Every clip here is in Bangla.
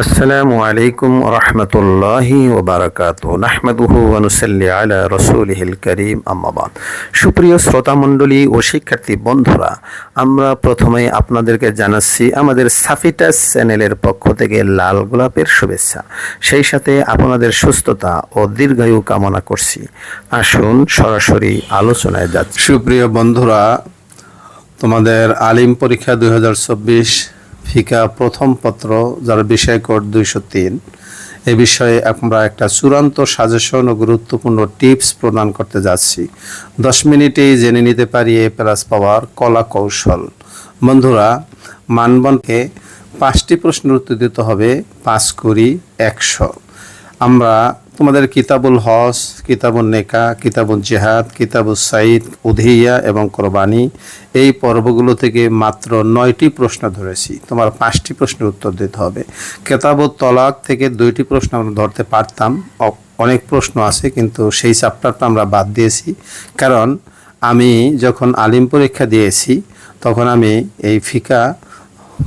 আসসালামু আলাইকুম রহমতুল্লাহি ওবারাকাত নাহমাদুহু ওয়ানুসাল্লি আলা রসুলিহিল করিম। আম্মাবাদ সুপ্রিয় শ্রোতামণ্ডলী ও শিক্ষার্থী বন্ধুরা, আমরা প্রথমে আপনাদেরকে জানাচ্ছি আমাদের সাফিটাস চ্যানেলের পক্ষ থেকে লাল গোলাপের শুভেচ্ছা। সেই সাথে আপনাদের সুস্থতা ও দীর্ঘায়ু কামনা করছি। আসুন সরাসরি আলোচনায় যাচ্ছি। সুপ্রিয় বন্ধুরা, তোমাদের আলিম পরীক্ষা দুই হাজার চব্বিশ ফিকা প্রথম পত্র যার বিষয় কোড দুইশো তিন। এ বিষয়ে আমরা একটা চূড়ান্ত সাজেশন ও গুরুত্বপূর্ণ টিপস প্রদান করতে যাচ্ছি। দশ মিনিটেই জেনে নিতে পারি এ প্লাস পাওয়ার কলা কৌশল। বন্ধুরা, মানবনকে পাঁচটি প্রশ্নের উত্তর দিতে হবে, পাঁচ করি একশো। আমরা তোমাদের কিতাবুল হস কিতাবুল নেকা কিতাবুল জেহাদ কিতাবুল সাইদ উধিয়া এবং কোরবানি, এই পর্বগুলো থেকে মাত্র নয়টি প্রশ্ন ধরেছি। তোমার পাঁচটি প্রশ্নের উত্তর দিতে হবে। কেতাবুল তলাক থেকে দুইটি প্রশ্ন আমরা ধরতে পারতাম। অনেক প্রশ্ন আছে, কিন্তু সেই চ্যাপ্টারটা আমরা বাদ দিয়েছি। কারণ আমি যখন আলিম পরীক্ষা দিয়েছি, তখন আমি এই ফিকা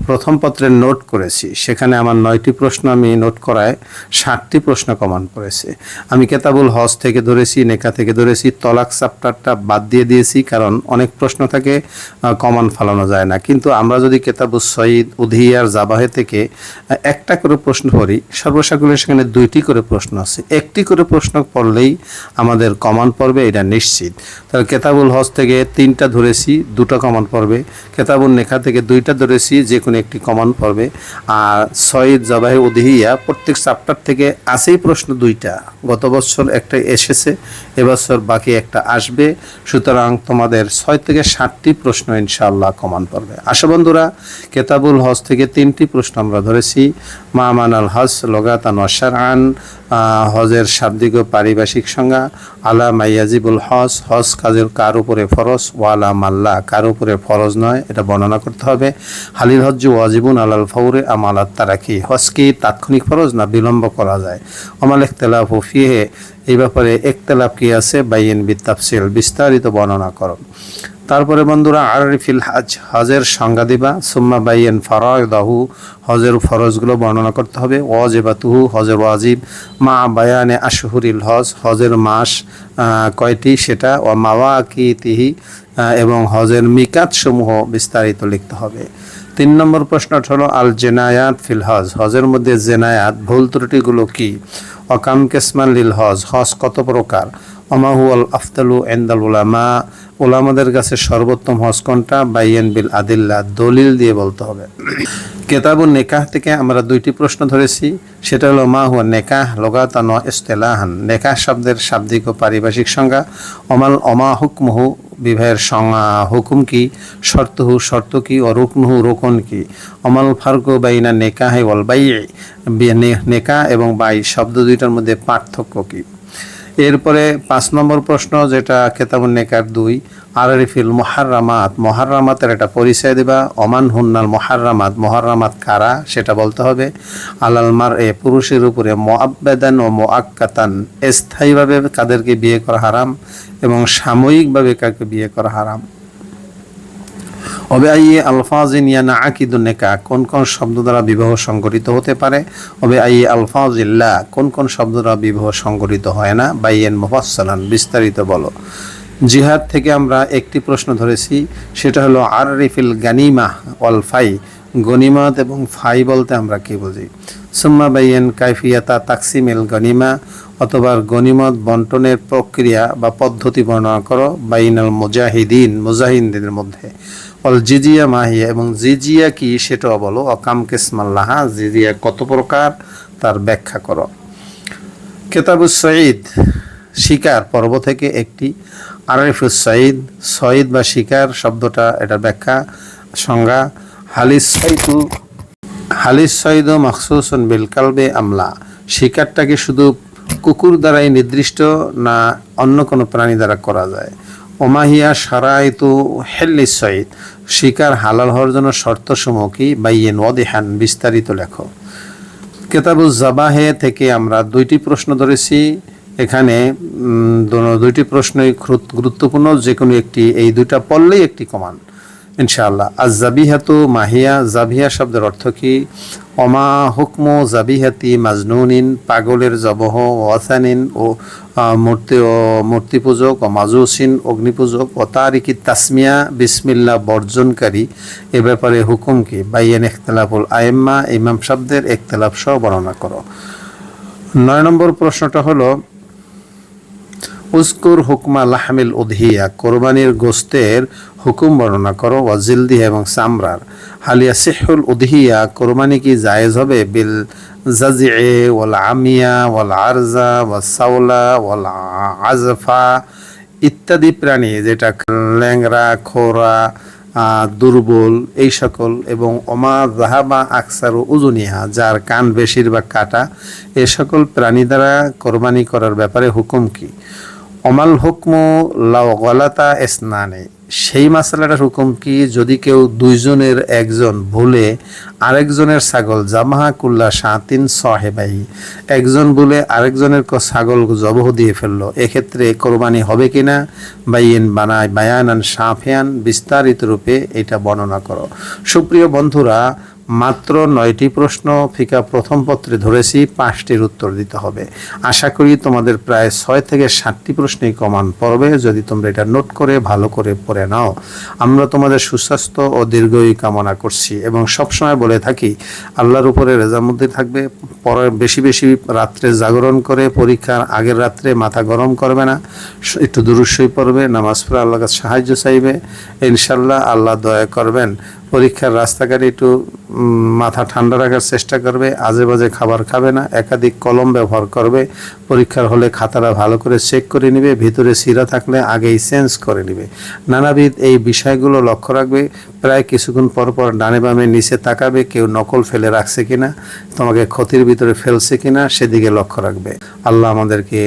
প্রথম পত্রে নোট করেছি। সেখানে আমার নয়টি প্রশ্ন আমি নোট করায় ষাটটি প্রশ্ন কমান পড়েছে। আমি কেতাবুল হজ থেকে ধরেছি, নেকা থেকে ধরেছি, তলাক চ্যাপ্টারটা বাদ দিয়ে দিয়েছি কারণ অনেক প্রশ্ন থাকে কমান ফালানো যায় না। কিন্তু আমরা যদি কেতাবুল সঈদ উধিয়ার জাবাহে থেকে একটা করে প্রশ্ন করি সর্বসাকুলে সেখানে দুইটি করে প্রশ্ন আছে। একটি করে প্রশ্ন পড়লেই আমাদের কমান পড়বে, এটা নিশ্চিত। তাহলে কেতাবুল হজ থেকে তিনটা ধরেছি, দুটো কমান পড়বে। কেতাবুল নেখা থেকে দুইটা ধরেছি যে কোনো একটি কমন পড়বে। আর সঈদ জবাহে উদহিয়া প্রত্যেক চ্যাপ্টার থেকে আছেই প্রশ্ন দুইটা। গত বছর একটা এসেছে এবছর বাকি একটা আসবে। সুতরাং তোমাদের ছয় থেকে সাতটি প্রশ্ন ইনশাআল্লাহ কমন পড়বে। আসো বন্ধুরা কেতাবুল হজ থেকে তিনটি প্রশ্ন আমরা ধরেছি। মা মানাল হজ লগাতান আহ, হজের শাব্দিক ও পারিভাষিক সংজ্ঞা। আলা মাইয়াজিবুল হজ হজ কাজের কার উপরে ফরজ? ওয়ালা মাল্লা কার উপরে ফরজ নয়? এটা বর্ণনা করতে হবে। হালিল হজ ওয়াজিবুন আলাল ফৌরে আম আলাত তারাকি হজ কি তাৎক্ষণিক ফরজ না বিলম্ব করা যায়? অমাল ইখতলাফ ও ফিহে। এই ব্যাপারে একতলাফ কি আছে? বাইন বিতাফসিল। বিস্তারিত বর্ণনা করো। তারপরে বন্ধুরা, আরিফিল হাজ। হজের সংজ্ঞা দিবা। সুম্মা বাইয়েন ফরায়দাহু। হজের ফরজগুলো বর্ণনা করতে হবে। ওয়াজিবাতুহু, হজের ওয়াজিব। মা বায়ানে আশহুরিল হজ। হজের মাস কয়টি? সেটা ও মাওয়া কি তিহি এবং হজের মিকাত সমূহ বিস্তারিত লিখতে হবে। তিন নম্বর প্রশ্নটা হলো, আল জেনায়াত ফিল হজ। হজের মধ্যে জেনায়াত, ভুল ত্রুটিগুলো কি? অকাম কেসমান লিল হজ। হজ কত প্রকার? অমাহু আল আফতালু এন্দাল উলামা। ওলামাদের কাছে সর্বোত্তম হজ কোনটা? বাইয়েন বিল আদিল্লা। দলিল দিয়ে বলতে হবে। কেতাবুন নেকাহ থেকে আমরা দুইটি প্রশ্ন ধরেছি। সেটা হলো, মা হুয়া নেকাহ লগাতান ইস্তেলাহান। নেকাহ শব্দের শাব্দিক ও পারিভাষিক সংজ্ঞা। অমাল অমা হুকমহু বিবাহের হুকুম কি? শর্ত হু শর্ত কি? ও রুকন হু রোকন কি? অমাল না নেকা হে ওয়াল বাই নেকা এবং বাই শব্দ দুইটার মধ্যে পার্থক্য কি? এরপরে পাঁচ নম্বর প্রশ্ন, যেটা কেতাবন নেকার দুই। আরিফিল মোহারামাত মোহারামাতের একটা পরিচয় দিবা। অমান হুন্নাল মোহারামাত মোহারামাত কারা? সেটা বলতে হবে। আলাল মার এ পুরুষের উপরে মোয়াব্বেদান ও মোয়াক্কাতান স্থায়ীভাবে কাদেরকে বিয়ে করা হারাম এবং সাময়িকভাবে কাকে বিয়ে করা হারাম। অবে আইয়ে আলফাজিন ইয়ানা নেকা, কোন কোন শব্দ দ্বারা বিবাহ সংগঠিত হতে পারে? অবে আইয়ে আলফাজিল্লা, কোন কোন শব্দ দ্বারা বিবাহ সংগঠিত হয় না? বাইয়েন মুফাসসালান, বিস্তারিত বলো। জিহাদ থেকে আমরা একটি প্রশ্ন ধরেছি, সেটা হলো আর রিফিল গানিমা অল ফাই, গনিমত এবং ফাই বলতে আমরা কি বুঝি? সুম্মা বাইয়েন কাইফিয়াতা তাকসিমিল গনিমা, অথবা গনিমত বন্টনের প্রক্রিয়া বা পদ্ধতি বর্ণনা করো, বাইনাল মুজাহিদিন মুজাহিদিনের মধ্যে। অল জিজিয়া মাহিয়া এবং জিজিয়া কি সেটাও বলো, অকাম কেসমাল্লাহা জিজিয়া কত প্রকার, তার ব্যাখ্যা করো। কেতাবুস সঈদ শিকার পর্ব থেকে একটি আরিফুস সঈদ সঈদ বা শিকার শব্দটা এটা ব্যাখ্যা, সংজ্ঞা, হালিস সাইতু, হালিস সঈদ মখসুসন বিলকালবে আমলা। শিকারটা কি শুধু কুকুর দ্বারাই নির্দিষ্ট না অন্য কোনো প্রাণী দ্বারা করা যায়। ওমাহিয়া সারাইতু হেল্লিস সঈদ শিকার হালাল হওয়ার জন্য শর্ত সমূহ কি বাইয়েন ওয়াদিহান, বিস্তারিত লেখো। কেতাবুজ জাবাহে থেকে আমরা দুইটি প্রশ্ন ধরেছি। এখানে দুইটি প্রশ্নই গুরুত্বপূর্ণ যে কোনো একটি, এই দুইটা পড়লেই একটি কমান ইনশাআল্লাহ। আজ জাবিহাতু মাহিয়া জাবিয়া শব্দের অর্থ কি? অমা হুকমু জাবিহাতি মাজনুনিন, পাগলের জবহ ওয়াসানিন, ও মূর্তি ও মূর্তি পূজক ও মাজুসিন, অগ্নিপূজক, ও তারিকি তাসমিয়া, বিসমিল্লা বর্জনকারী, এ ব্যাপারে হুকুম কি? বাইয়ান ইখতলাফুল আয়েম্মা ইমাম শব্দের ইখতলাফ সহ বর্ণনা করো। নয় নম্বর প্রশ্নটা হলো উস্কুর হুকমা লাহমিল উদহিয়া, কোরবানির গোস্তের হুকুম বর্ণনা করো ওয়াজিলদি এবং সামরার হালিয়া সিহুল উদহিয়া, কোরবানি কি জায়েজ হবে? বিল জাজিএ ওয়াল আমিয়া ওয়াল আরজা ওয়াল সাউলা ওয়াল আজফা ইত্যাদি প্রাণী যেটা ল্যাংরা খোরা দুর্বল এই সকল এবং অমা জাহাবা আকসার উজুনিহা, যার কান বেশিরভাগ কাটা, এ সকল প্রাণী দ্বারা কোরবানি করার ব্যাপারে হুকুম কি? অমাল হুকমু লাও গলাতা এসনানে। সেই মাসালাটার হুকুম কি? যদি কেউ দুইজনের একজন ভুলে আরেকজনের ছাগল, জামাহা কুল্লা সাতিন সহেবাই। একজন ভুলে আরেকজনের ক- ছাগল জবহ দিয়ে ফেলল। এক্ষেত্রে কোরবানি হবে কিনা বাইয়েন বানায় বায়ানান সাফিয়ান বিস্তারিত রূপে এটা বর্ণনা করো। সুপ্রিয় বন্ধুরা মাত্র নয়টি প্রশ্ন ফিকা প্রথম পত্রে ধরেছি, পাঁচটির উত্তর দিতে হবে। আশা করি তোমাদের প্রায় ছয় থেকে সাতটি প্রশ্নই কমান পড়বে, যদি তোমরা এটা নোট করে, ভালো করে পড়ে নাও। আমরা তোমাদের সুস্বাস্থ্য ও দীর্ঘই কামনা করছি এবং সবসময় বলে থাকি, আল্লাহর উপরে রেজামুদ্দি থাকবে পরে বেশি বেশি রাত্রে জাগরণ করে, পরীক্ষার আগের রাত্রে মাথা গরম করবে না একটু দুরুস্বই পড়বে, নামাজ পড়ে আল্লাহর কাছে সাহায্য চাইবে। ইনশাল্লাহ আল্লাহ দয়া করবেন। পরীক্ষার রাস্তাঘাটে একটু মাথা ঠান্ডা রাখার চেষ্টা করবে আজে বাজে খাবার খাবে না, একাধিক কলম ব্যবহার করবে, পরীক্ষার হলে খাতাটা ভালো করে চেক করে নেবে, ভিতরে সিরা থাকলে আগেই চেঞ্জ করে নেবে। নানাবিধ এই বিষয়গুলো লক্ষ্য রাখবে, প্রায় কিছুক্ষণ পর পর ডানে বামে নিচে তাকাবে, কেউ নকল ফেলে রাখছে কিনা, তোমাকে ক্ষতির ভিতরে ফেলছে কিনা, সেদিকে লক্ষ্য রাখবে। আল্লাহ আমাদেরকে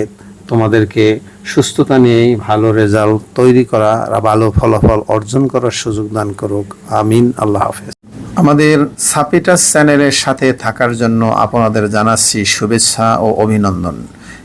তোমাদেরকে সুস্থতা নিয়েই ভালো রেজাল্ট তৈরি করা আর ভালো ফলাফল অর্জন করার সুযোগ দান করুক। আমিন, আল্লাহ হাফেজ। আমাদের সাপিটাস চ্যানেলের সাথে থাকার জন্য আপনাদের জানাচ্ছি শুভেচ্ছা ও অভিনন্দন।